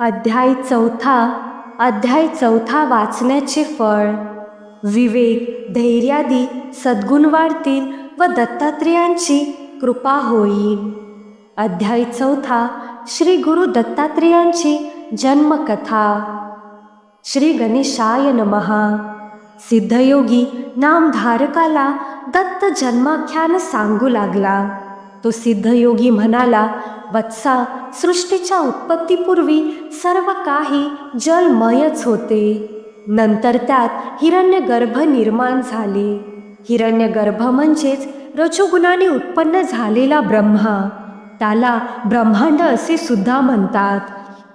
अध्याय चौथा अध्याय चौथा वाचण्याचे फळ. विवेक धैर्यादी सद्गुण वाढतील व दत्तात्रेयांची कृपा होईल. अध्याय चौथा श्री गुरु दत्तात्रेयांची जन्मकथा. श्री गणेशाय नमहा सिद्धयोगी नामधारकाला दत्त जन्माख्यान सांगू लागला. तो सिद्धयोगी म्हणाला वत्सा सृष्टीच्या उत्पत्तीपूर्वी सर्व काही जलमयच होते. नंतर त्यात हिरण्यगर्भ निर्माण झाले. हिरण्यगर्भ म्हणजेच रजोगुणाने उत्पन्न झालेला ब्रह्मा. त्याला ब्रह्मांड असे सुद्धा म्हणतात.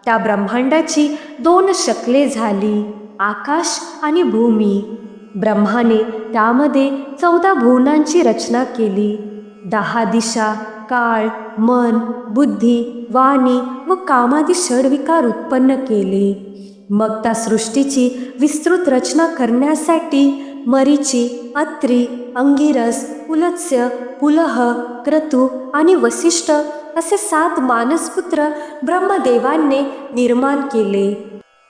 त्या ब्रह्मांडाची दोन शकले झाली आकाश आणि भूमी. ब्रह्माने त्यामध्ये चौदा भुवनांची रचना केली. दहा दिशा काळ मन बुद्धी वाणी व कामादी षडविकार उत्पन्न केले. मग त्या सृष्टीची विस्तृत रचना करण्यासाठी मरीची अत्री अंगिरस पुलत्स्य पुलह क्रतू आणि वसिष्ठ असे सात मानसपुत्र ब्रह्मदेवांनी निर्माण केले.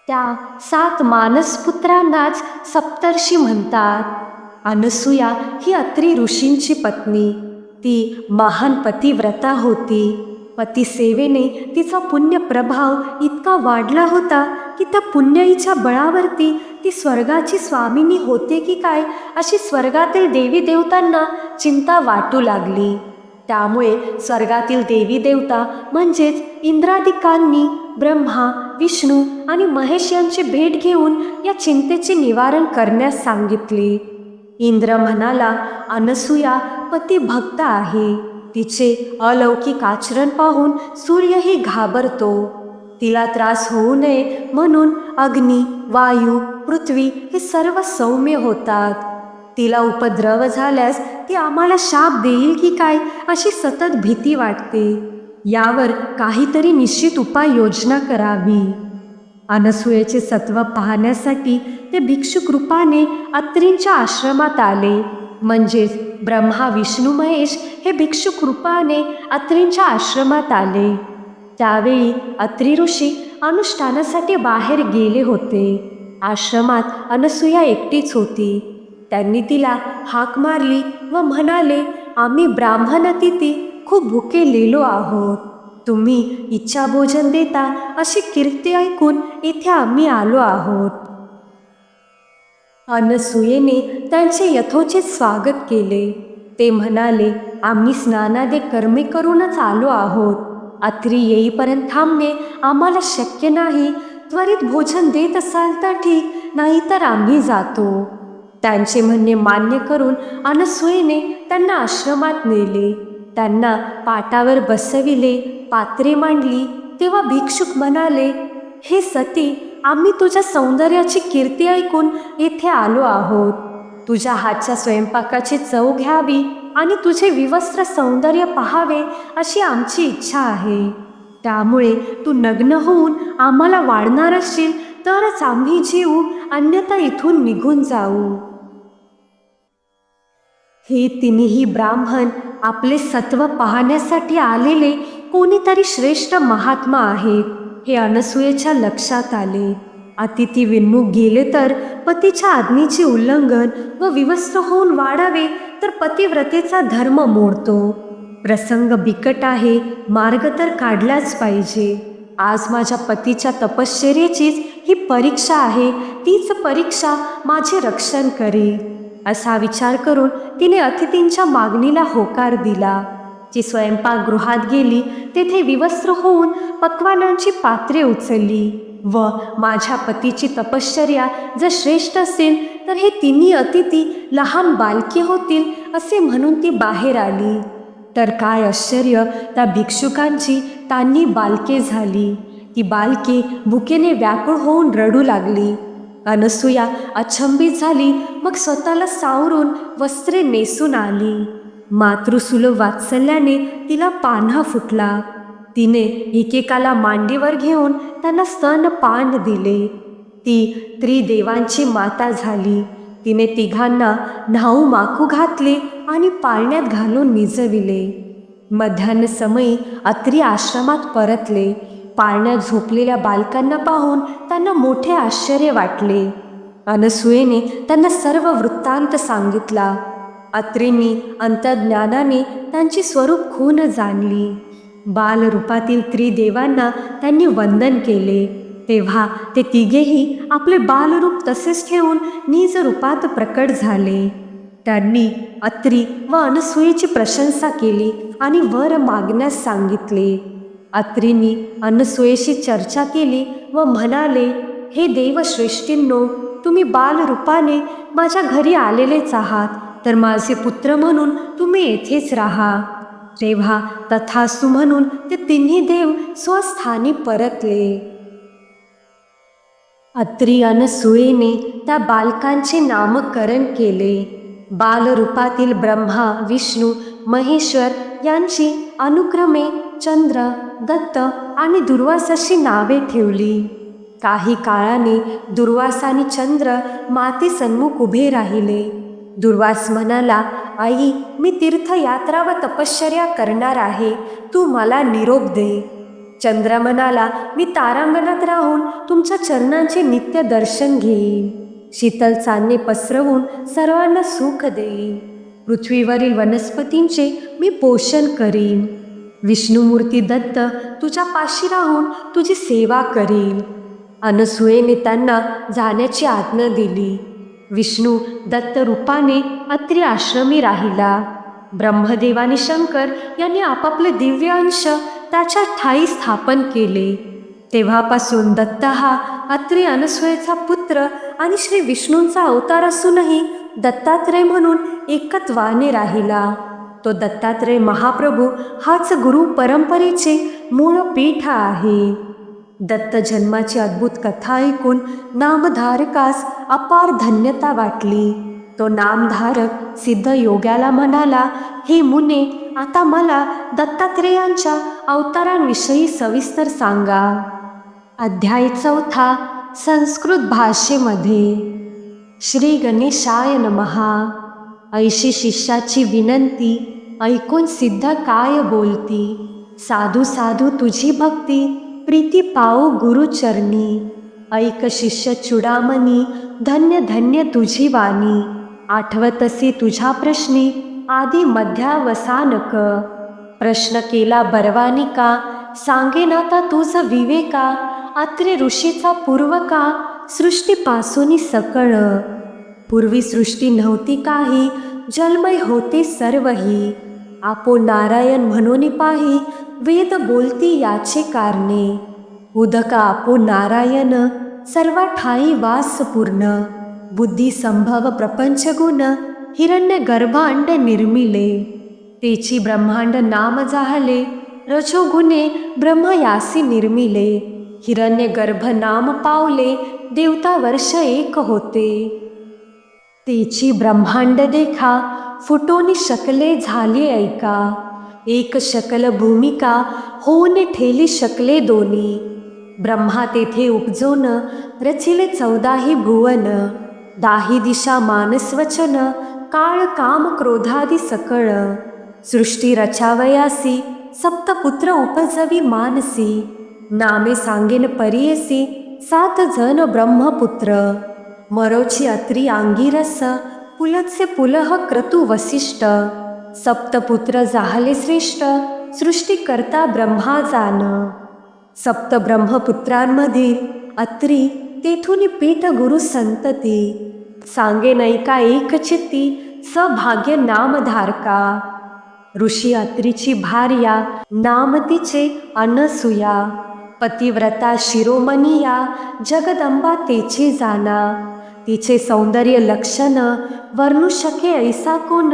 त्या सात मानसपुत्रांनाच सप्तर्षी म्हणतात. अनसूया ही अत्री ऋषींची पत्नी. ती महान पतिव्रता होती. पतिसेवेने तिचा पुण्य प्रभाव इतका वाढला होता की त्या पुण्याईच्या बळावरती ती स्वर्गाची स्वामिनी होते की काय अशी स्वर्गातील देवी देवतांना चिंता वाटू लागली. त्यामुळे स्वर्गातील देवी देवता म्हणजेच इंद्रादिकांनी ब्रह्मा विष्णू आणि महेश यांची भेट घेऊन या चिंतेचे निवारण करण्यास सांगितले. इंद्र म्हणाला अनसूया पती भक्त आहे. तिचे अलौकिक आचरण पाहून सूर्यही घाबरतो. तिला त्रास होऊ नये म्हणून अग्नी वायू पृथ्वी हे सर्व सौम्य होतात. तिला उपद्रव झाल्यास ती आम्हाला शाप देईल की काय अशी सतत भीती वाटते. यावर काहीतरी निश्चित उपाययोजना करावी. अनसूयेचे सत्व पाहण्यासाठी ते भिक्षुक रूपाने अत्रींच्या आश्रमात आले. म्हणजेच ब्रह्मा विष्णू महेश हे भिक्षुक रूपाने अत्रींच्या आश्रमात आले. त्यावेळी अत्री ऋषी अनुष्ठानासाठी बाहेर गेले होते. आश्रमात अनसूया एकटीच होती. त्यांनी तिला हाक मारली व म्हणाले आम्ही ब्राह्मण अतिथी खूप भुकेलेलो आहोत. तुम्ही इच्छा भोजन देता अशी कीर्ती ऐकून इथे आम्ही आलो आहोत. अनसुयेने त्यांचे यथोचित स्वागत केले. ते म्हणाले आम्ही स्नानादे कर्मे करूनच आलो आहोत. अत्री येईपर्यंत थांबणे आम्हाला शक्य नाही. त्वरित भोजन देत असाल तर ठीक नाही तर आम्ही जातो. त्यांचे म्हणणे मान्य करून अनसूयेने त्यांना आश्रमात नेले. त्यांना पाटावर बसविले. पात्रे मांडली तेव्हा भिक्षुक म्हणाले हे सती आम्ही तुझ्या सौंदर्याची कीर्ती ऐकून येथे आलो आहोत. तुझ्या हातच्या स्वयंपाकाची चव घ्यावी आणि तुझे विवस्त्र सौंदर्य पहावे अशी आमची इच्छा आहे. त्यामुळे तू नग्न होऊन आम्हाला वाढणार असशील तरच आम्ही जीवू अन्यथा इथून निघून जाऊ. हे तिन्ही ब्राह्मण आपले सत्व पाहण्यासाठी आलेले कोणीतरी श्रेष्ठ महात्मा आहेत हे अनसूयेच्या लक्षात आले. अतिथी विन्मुख गेले तर पतीच्या आज्ञेचे उल्लंघन व विवस्त्र होऊन वाढावे तर पतिव्रतेचा धर्म मोडतो. प्रसंग बिकट आहे मार्ग तर काढलाच पाहिजे. आज माझ्या पतीच्या तपश्चर्याचीच ही परीक्षा आहे तीच परीक्षा माझे रक्षण करेल असा विचार करून तिने अतिथींच्या मागणीला होकार दिला. जी स्वयंपाकगृहात गेली तेथे विवस्त्र होऊन पक्वानांची पात्रे उचलली व माझ्या पतीची तपश्चर्या जर श्रेष्ठ असेल तर हे तिन्ही अतिथी लहान बालके होतील असे म्हणून ती बाहेर आली. तर काय आश्चर्य त्या भिक्षुकांची त्यांनी बालके झाली. ती बालके भुकेने व्याकुळ होऊन रडू लागली. अनसूया अचंबित झाली मग स्वतःला सावरून वस्त्रे नेसून आली. मातृसुलभ वात्सल्याने तिला पान्हा फुटला. तिने एकेकाला मांडीवर घेऊन त्यांना स्तन पान दिले. ती त्रिदेवांची माता झाली. तिने तिघांना न्हाऊ माकू घातले आणि पाळण्यात घालून निजविले मध्यान्ह समयी अत्री आश्रमात परतले. पाळण्यात झोपलेल्या बालकांना पाहून त्यांना मोठे आश्चर्य वाटले. अनसुयेने त्यांना सर्व वृत्तांत सांगितला. अत्रींनी अंतज्ञानाने त्यांची स्वरूप खून जाणली. बालरूपातील त्रिदेवांना त्यांनी वंदन केले. तेव्हा ते तिघेही आपले बालरूप तसेच ठेवून निज रूपात प्रकट झाले. त्यांनी अत्री व अनसुयेची प्रशंसा केली आणि वर मागण्यास सांगितले. अत्रींनी अनसुयेशी चर्चा केली व म्हणाले हे देवश्रेष्ठींनो तुम्ही बालरूपाने माझ्या घरी आलेलेच आहात. तर माझे पुत्र म्हणून तुम्ही येथेच राहा. तेव्हा तथासु म्हणून ते तिन्ही देव स्वस्थानी परतले. अत्री अनसुयेने त्या बालकांचे नामकरण केले. बालरूपातील ब्रह्मा विष्णू महेश्वर यांची अनुक्रमे चंद्र दत्त आणि दुर्वासाशी नावे ठेवली. काही काळाने दुर्वास आणि चंद्र मातेसन्मुख उभे राहिले. दुर्वास म्हणाला आई मी तीर्थयात्रा व तपश्चर्या करणार आहे. तू मला निरोप दे. चंद्र म्हणाला मी तारांगणात राहून तुमच्या चरणांचे नित्य दर्शन घेईन. शीतल चांदणे पसरवून सर्वांना सुख देईन. पृथ्वीवरील वनस्पतींचे मी पोषण करीन. विष्णुमूर्ती दत्त तुझ्या पाशी राहून तुझी सेवा करील. अनसुयेने त्यांना जाण्याची आज्ञा दिली. विष्णू दत्त रूपाने आश्रमी राहिला. ब्रह्मदेव आणि शंकर यांनी आपापले दिव्य अंश त्याच्या ठाई स्थापन केले. तेव्हापासून दत्त हा अत्री अनसुयेचा पुत्र आणि श्री विष्णूंचा अवतार असूनही दत्तात्रय म्हणून एकत्वाने राहिला. तो दत्तात्रय महाप्रभू हाच गुरु परंपरेचे मूळ पीठ आहे. दत्त जन्माची अद्भुत कथा ऐकून नामधारकास अपार धन्यता वाटली. तो नामधारक सिद्ध योग्याला म्हणाला हे मुने आता मला दत्तात्रेयांच्या अवतारांविषयी सविस्तर सांगा. अध्याय चौथा संस्कृत भाषेमध्ये. श्री गणेशाय नमहा ऐशी शिष्याची विनंती ऐकून सिद्ध काय बोलती? साधू साधू तुझी भक्ती प्रीती पाओ गुरुचरणी ऐक शिष्य चुडामणी धन्य धन्य तुझी वाणी आठवतसे तुझ्या प्रश्नी आधी मध्यावसानक. प्रश्न केला बरवानिका सांगेन आता तुझ विवेका अत्रे ऋषीचा पूर्व का सृष्टीपासून सकळ. पूर्वी सृष्टी नव्हती काही जलमय होते सर्वही. आपो नारायण म्हणून पाही वेद बोलती याचे कारणे. उदका आपो नारायण सर्वा ठाई वास पूर्ण बुद्धी संभव प्रपंच गुण हिरण्य गर्भांड निर्मिले. तेची ब्रह्मांड नाम जाहले रजोगुणे ब्रह्मयासी निर्मिले. हिरण्य गर्भ नाम पावले देवता वर्ष एक होते. तेची ब्रह्मांड देखा फुटोनी शकले झाले ऐका. एक शकल भूमिका होऊन ठेली शकले दोन्ही. ब्रह्मा तेथे उपजोन रचिले चौदाही भुवन. दाही दिशा मानसवचन काळ काम क्रोधादी सकळ. सृष्टी रचावयासी सप्तपुत्र उपजवी मानसी. नामे सांगेन परियसी सात जन ब्रह्मपुत्र. मरोची अत्री अंगिरस पुलत्से पुलह क्रतु वसिष्ठ सप्तपुत्र जाहले श्रेष्ठ सृष्टीकर्ता ब्रह्मा जान सप्त ब्रह्मपुत्रांमधील अत्री तेथून पीठ गुरु संतती. सांगे नैका एक चित्ती सभाग्य नामधारका. ऋषी अत्रीची भार्या नाम तिचे अनसुया. पतिव्रता शिरोमणिया जगदंबा तेची जाना. तिचे सौंदर्य लक्षण वर्णू शके ऐसा कोण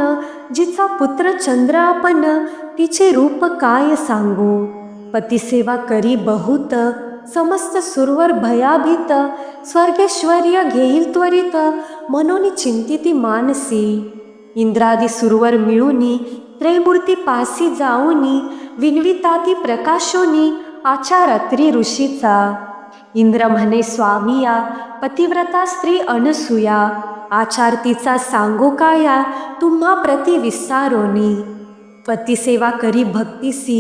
जिचा पुत्र चंद्र आपण तिचे रूप काय सांगू? पतिसेवा करी बहुत समस्त सुरवर भयाभीत स्वर्गेश्वर्य घेईल त्वरित मनोनी चिंतिती मानसी. इंद्रादी सुरवर मिळूनी त्रैमूर्ती पासी जाऊनी विनविताती प्रकाशोनी आचार अत्री ऋषीचा. इंद्र म्हणे स्वामिया पतिव्रता स्त्री अनसुया आचार तिचा सांगो काया तुम्हा प्रति विस्तारोनी पतिसेवा करी भक्तिसी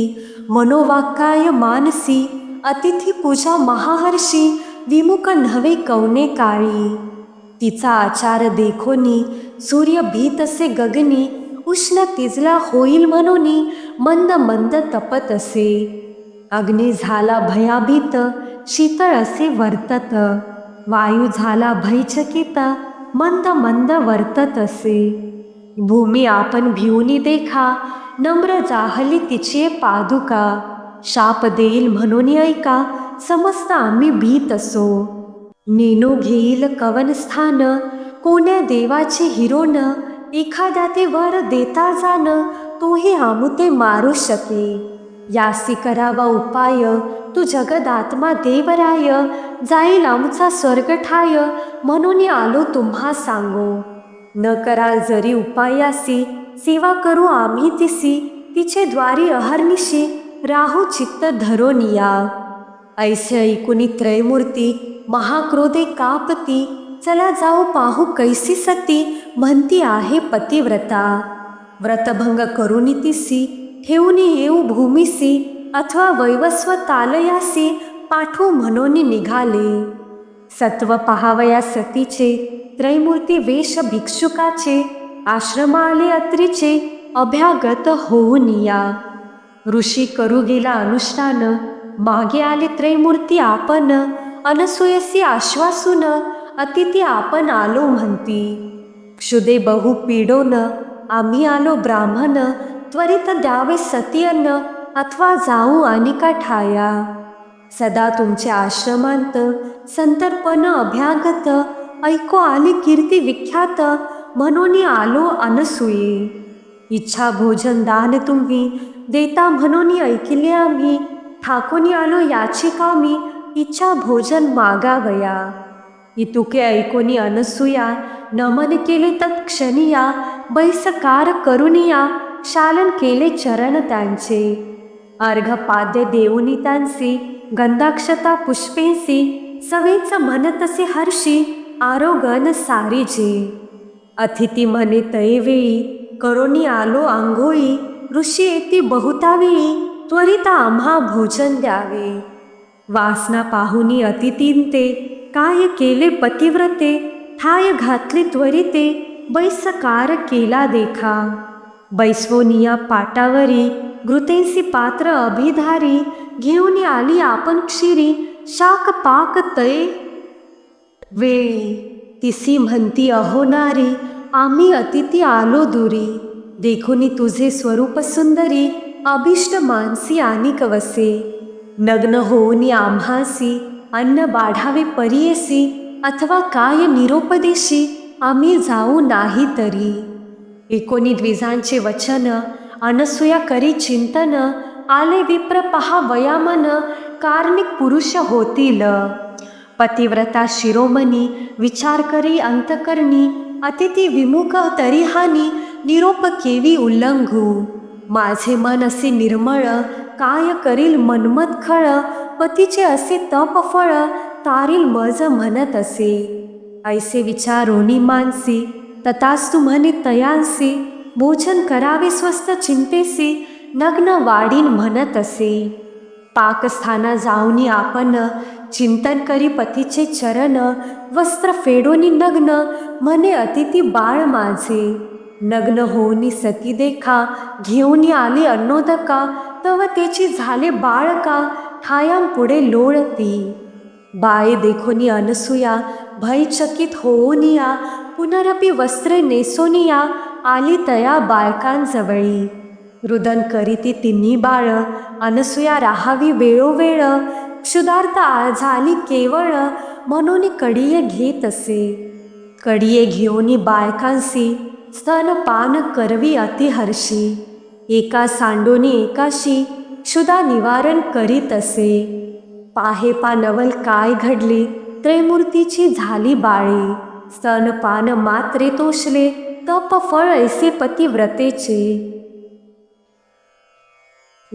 मनोवाक्काय मानसी अतिथी पूजा महाहर्षी विमुख नव्हे कवने काळी. तिचा आचार देखोनी सूर्य भीतसे गगनी उष्ण तिजला होईल म्हणून मंद मंद तपत असे अग्नी झाला भयाभीत शीतळ असे वर्तत. वायू झाला भयचकित. मंद मंद वर्तत असे. भूमी आपण भिवनी देखा. नम्र जाहली तिचे पादुका. शाप देईल म्हणून ऐका. समस्त आम्ही भीत असो. नेनो घेईल कवन स्थान. कोण्या देवाचे हिरोन. एखाद्या ते वर देता जाण. तोही आमुते मारू शके. यासी करावा उपाय. तू जगदात्मा देवराय. जाईल आमचा स्वर्ग ठाय. म्हणून आलो तुम्हा सांगो. न करा जरी उपायासी. सेवा करू आम्ही तिसी. तिचे द्वारी अहर्निशी. राहू चित्त धरोनिया या ऐसे ऐकुनी त्रयमूर्ती महाक्रोधे कापती. चला जाऊ पाहू कैसी सती. म्हणती आहे पतिव्रता. व्रतभंग करुनी तिसी. ठेवून येऊ भूमिसी अथवा वैवस्व तालयासी पाठू म्हणून निघाले. सत्व पहावया सतीचे त्रैमूर्ती वेश भिक्षुकाचे आश्रमाले अत्रीचे अभ्यागत होऊन या ऋषी करू गेला अनुष्ठान मागे आले त्रैमूर्ती आपण अनसुयसी आश्वासून अतिथी आपण आलो म्हणती. क्षुदे बहु पीडोन आम्ही आलो ब्राह्मण त्वरित द्यावे सतीयन्न अथवा जाऊ अनिका ठाया. सदा तुमचे आश्रमांत संतर्पण अभ्यागत ऐको आली कीर्ती विख्यात म्हणून आलो अनसुई. इच्छा भोजन दान तुम्ही देता म्हणून ऐकिले आम्ही ठाकून आलो याची कामी इच्छा भोजन मागावया. इतुके ऐकोनी अनसूया नमन केले तत्क्षणिया बैसकार करुनिया शालन केले चरण त्यांचे. अर्घपाद्य देऊनी त्यांचे गंधाक्षता पुष्पेसी सवेच म्हणतसे हर्षी आरोगन सारीजे. अतिथी म्हणे तैवेळी करोनी आलो आंघोळी ऋषी येती बहुतावेळी त्वरित आम्हा भोजन द्यावे. वासना पाहुनी अतिथीन ते काय केले पतिव्रते ठाय घातले त्वरिते बैसकार केला देखा. बैस्वोनिया पाटावरी घृतेसी पात्र अभिधारी घेऊन आली आपण क्षीरी शाक पाक तय. वेळी तिसी म्हणती अहोनारी आम्ही अतिथी आलो दुरी. देखुनी तुझे स्वरूप सुंदरी अभिष्ट मानसी आणि कवसे. नग्न होऊनी आम्हासी अन्न बाढावे परियसी अथवा काय निरोपदेशी आम्ही जाऊ नाही तरी. एकोणी द्विजांचे वचन अनसूया करी चिंतन आले विप्र पहा वयामन कार्मिक पुरुष होतील. पतिव्रता शिरोमणी विचार करी अंतकरणी अतिथी विमुख तरीहानी निरोप केवी उल्लंघू. माझे मन असे निर्मळ काय करील मनमत खळ पतीचे असे तप फळ तारील मज म्हणत असे. ऐसे विचारोनी मानसी तथास्तु म्हणे तयांसी भोजन करावे स्वस्त चिंतेसी नग्न वाढीन म्हणत असे पाकस्थाना जाऊनी आपण चिंतन करी पतीचे चरण वस्त्र फेडोनी नग्न म्हणे अतिथी बाळ माझे। नग्न होऊनी सती देखा घेऊनी आली अन्नोदका तव त्याची झाले बाळ का ठायाम पुढे लोळती। बाळे देखोनी अनसूया भयचकित होऊनिया पुनरपी वस्त्रे नेसोनिया आली तया बायकांजवळी रुदन करीती तिन्ही बाळ अनसुया राहावी वेळोवेळ क्षुदार्थ आ- झाली केवळ म्हणून कडिये घेत असे. कडिये घेऊनी बायकांसी स्तनपान करवी अतिहर्षी. एका सांडोनी एकाशी क्षुदा निवारण करीत असे. पाहे पा नवल काय घडली त्रैमूर्तीची झाली बाळी. स्तनपान मात्रे तोषले तप फळ ऐसे पतिव्रतेचे.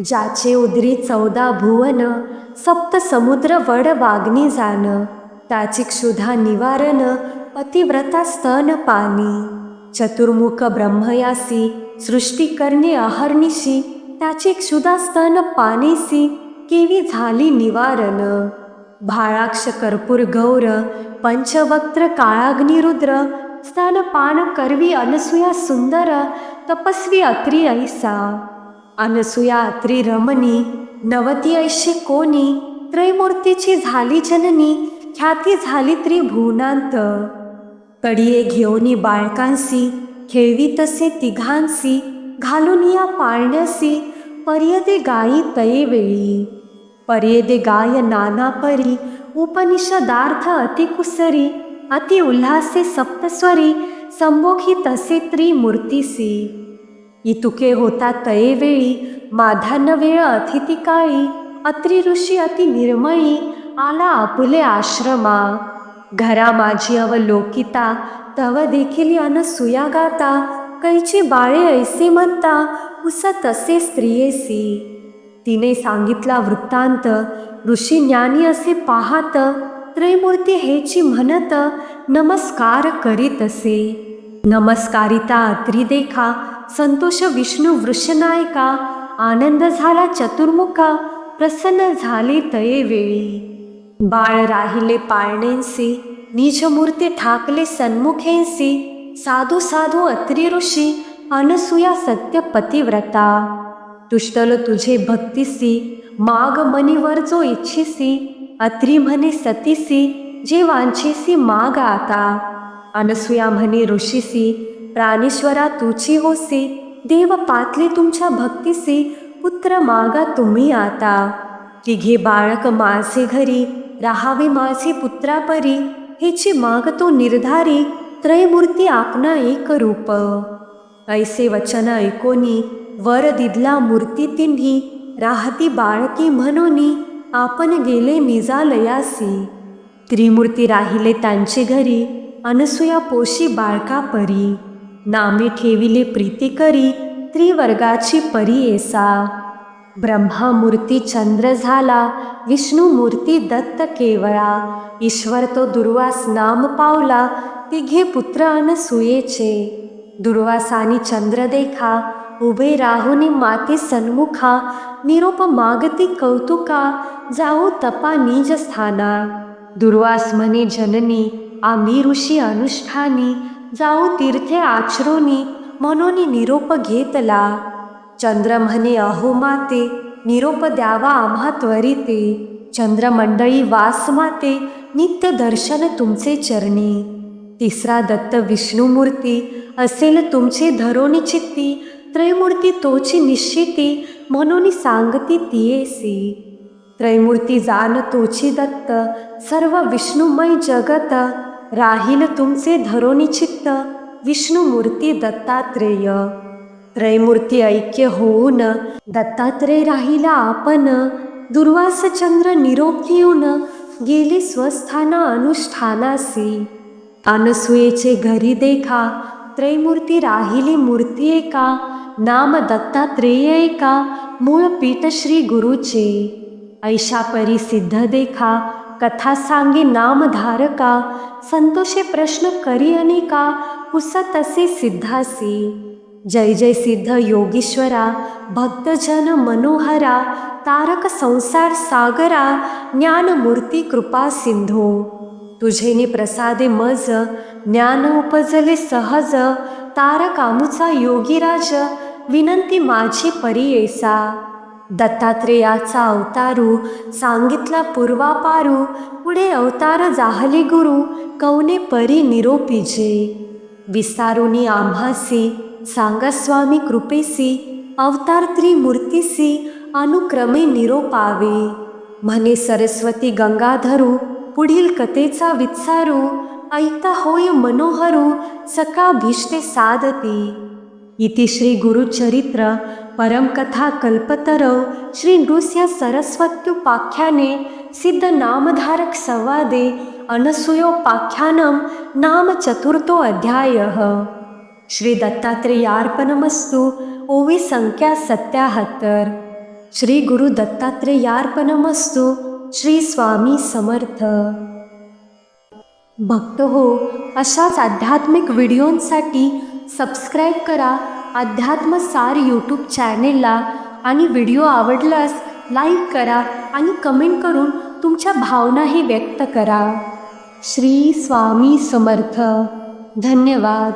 ज्याचे उदरी चौदा भुवन सप्त समुद्र वड वाग्नी जाण त्याची क्षुधा निवारण पतिव्रता स्तन पाणी. चतुर्मुख ब्रह्मयासी सृष्टी करणे अहर्निशी त्याची क्षुधा स्तन पाणीसी केवी झाली निवारण. भाळाक्ष कर्पूर गौर पंचवक्त्र काळाग्निरुद्र स्तनपान करवी अनसुया सुंदर तपस्वी अत्री ऐसा। अनसुया अत्री रमणी नवती ऐशी कोणी त्रैमूर्तीची झाली जननी ख्याती झाली त्रिभुवनांत। कडिये घेऊनी बाळकांसी खेळवी तसे तिघांसी घालून या पाळण्यासी पर्यदे गायी तयेवेळी वेळी गाय नाना परी उपनिषदार्थ अतिकुसरी अति उल्हासे सप्तस्वरी संबोखी तसे त्रिमूर्तीसी इतुके होता तये वेळी माधान वेळ अतिथी काळी अत्रि ऋषी अति निर्मळी आला आपुले आश्रमा घरा माझी अवलोकिता तव देखील अनसुया गाता कैची बाळे ऐसे म्हणता उस तसे स्त्रियेसी तिने सांगितला वृत्तांत ऋषी ज्ञानी असे पाहत त्रैमूर्ती हेची म्हणत नमस्कार करीत असे. नमस्कारिता अत्री देखा संतोष विष्णू वृषनायका आनंद झाला चतुर्मुखा प्रसन्न झाले तये वेळी. बाळ राहिले पाळणेंसी निजमूर्ती ठाकले सन्मुखेंसी साधू साधू अत्री ऋषी अनसुया सत्य पतिव्रता तुष्टल तुझे भक्तिसी माग मनीवर जो इच्छिसी अत्री म्हणे सतीसी जे वांछिसी माग आता. अनसुया म्हणे ऋषीसी प्राणेश्वरा तुची होसी देव पातले तुमच्या भक्तीसी पुत्र मागा तुम्ही आता. तिघे बाळक माझे घरी राहावे माझे पुत्रापरी हेची माग तो निर्धारी त्रयमूर्ती आपणा एक रूप. ऐसे वचन ऐकोनी वर दिदला मूर्ती तिन्ही राहती बाळकी म्हणून आपण गेले निजालयासी. त्रिमूर्ती राहिले त्यांचे घरी अनसुया पोशी बाळका परी. नामे ठेविले प्रीती करी त्रिवर्गाची परी येसा ब्रह्मा मूर्ती चंद्र झाला विष्णू मूर्ती दत्त केवळा. ईश्वर तो दुर्वास नाम पावला तिघे पुत्र अनसुयेचे. दुर्वासानी चंद्र देखा उभे राहुनी माते सन्मुखा निरोप मागती कौतुका जाऊ तपा निज स्थाना. दुर्वास म्हणे जननी आम्ही ऋषी अनुष्ठानी जाऊ तीर्थे आचरोनी म्हणून निरोप घेतला. चंद्र म्हणे अहो माते निरोप द्यावा आम्हा त्वरिते. चंद्रमंडळी वास माते नित्य दर्शन तुमचे चरणी. तिसरा दत्त विष्णुमूर्ती असेल तुमचे धरोणी चित्ती त्रयमूर्ती तोची निश्चिती म्हणून सांगती तियेसी त्रयमूर्ती जान तोची दत्त सर्व विष्णुमय जगत राहील तुमचे धरोनी चित्त विष्णुमूर्ती दत्तात्रेय. त्रयमूर्ती ऐक्य होऊन दत्तात्रेय राहिला आपण दुर्वासचंद्र निरोप घेऊन गेले स्वस्थाना अनुष्ठानासी. अनसुयेचे घरी देखा त्रैमूर्ती राहिली मूर्ती एका नाम दत्तात्रेय एका मूळ पीतश्री गुरुचे ऐशा परी सिद्ध देखा कथा सांगे नामधारका संतोषे प्रश्न करी अनेका पुस तसे सिद्धासी। जय जय सिद्ध योगीश्वरा भक्तजन मनोहरा तारक संसार सागरा ज्ञानमूर्ती कृपा सिंधो। तुझेने प्रसादे मज ज्ञान उपजले सहज तारकामुचा योगीराज विनंती माझी परी येसा. दत्तात्रेयाचा अवतारू सांगितला पूर्वापारू पुढे अवतार जाहली गुरु कौने परी निरोपीजे. विस्तारुनी आम्हासी सांगा स्वामी कृपेसी अवतार त्रिमूर्तीसी अनुक्रमे निरोपावे. म्हणे सरस्वती गंगाधरू पुढील कथेचा विचारू ऐकता होय मनोहरू सका भीष्टे साधती इति श्री गुरुचरित्र परमकथा कल्पतरौ श्री नृस्य सरस्वत्युपाख्याने सिद्धनामधारक संवादे अनसूयोपाख्यानं नाम चतुर्थो अध्यायः श्री दत्तात्रेयार्पणमस्तु ओवी संख्या सत्याहत्तर। श्री गुरु दत्तात्रेयार्पणमस्तु श्री स्वामी समर्थ। भक्त हो अशाच आध्यात्मिक व्हिडिओंसाठी सबस्क्राईब करा अध्यात्म सार यूट्यूब चॅनेलला आणि व्हिडिओ आवडल्यास लाईक करा आणि कमेंट करून तुमच्या भावनाही व्यक्त करा. श्री स्वामी समर्थ. धन्यवाद.